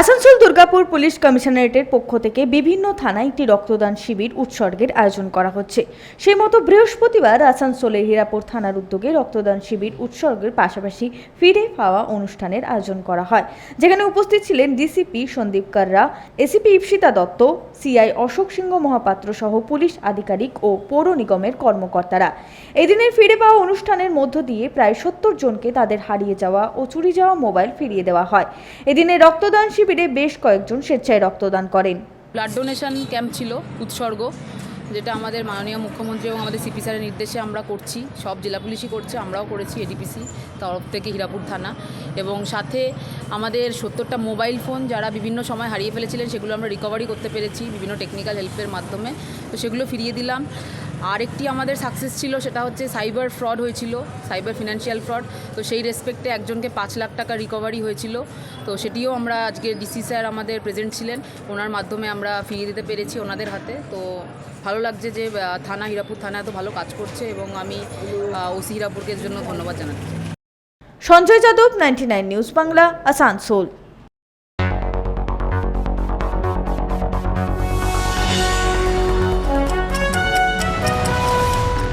Asansol Durgapur police কমিশনারেটের পক্ষ থেকে বিভিন্ন থানায় একটি রক্তদান শিবির উৎসর্গের আয়োজন করা হচ্ছে। সেই মতো বৃহস্পতিবার আসানসোলের হীরাপুর থানার উদ্যোগে রক্তদান শিবির উৎসর্গের পাশাপাশি ফিরে পাওয়া অনুষ্ঠানের আয়োজন করা হয়। যেখানে উপস্থিত ছিলেন DCP Sandeep Karra, ACP Ipsita Dutta, CI Ashok Singh Mahapatra সহ পুলিশ আধিকারিক ও পৌর নিগমের কর্মকর্তারা। এদিনের ফিরে পাওয়া অনুষ্ঠানের মধ্য দিয়ে প্রায় সত্তর জনকে তাদের হারিয়ে যাওয়া ও চুরি যাওয়া মোবাইল ফিরিয়ে দেওয়া হয়। এদিনে রক্তদান শিবিরে বেশ কয়েকজন স্বেচ্ছায় রক্তদান করেন। ব্লাড ডোনেশন ক্যাম্প ছিল উৎসর্গ, যেটা আমাদের মাননীয় মুখ্যমন্ত্রী এবং আমাদের সিপি স্যারের নির্দেশে আমরা করছি। সব জেলা পুলিশই করছে, আমরাও করেছি এডিপিসি তরফ থেকে হীরাপুর থানা। এবং সাথে আমাদের সত্তরটা মোবাইল ফোন যারা বিভিন্ন সময় হারিয়ে ফেলেছিলেন, সেগুলো আমরা রিকভারি করতে পেরেছি বিভিন্ন টেকনিক্যাল হেল্পের মাধ্যমে। তো সেগুলো ফিরিয়ে দিলাম। আরেকটি আমাদের সাকসেস ছিল, সেটা হচ্ছে সাইবার ফ্রড হয়েছিল সাইবার ফিনান্সিয়াল ফ্রড তো সেই রেসপেক্টে একজনকে পাঁচ লাখ টাকা রিকভারি হয়েছিল। তো সেটিও আমরা আজকে ডিসি স্যার আমাদের প্রেজেন্ট ছিলেন। ওনার মাধ্যমে আমরা ফিরিয়ে দিতে পেরেছি ওনাদের হাতে। তো ভালো লাগছে যে থানা, হীরাপুর থানা এত ভালো কাজ করছে এবং আমি ওসি হীরাপুরকে জন্য ধন্যবাদ জানাচ্ছি। Sanjay Yadav ninety news Bangla Asansol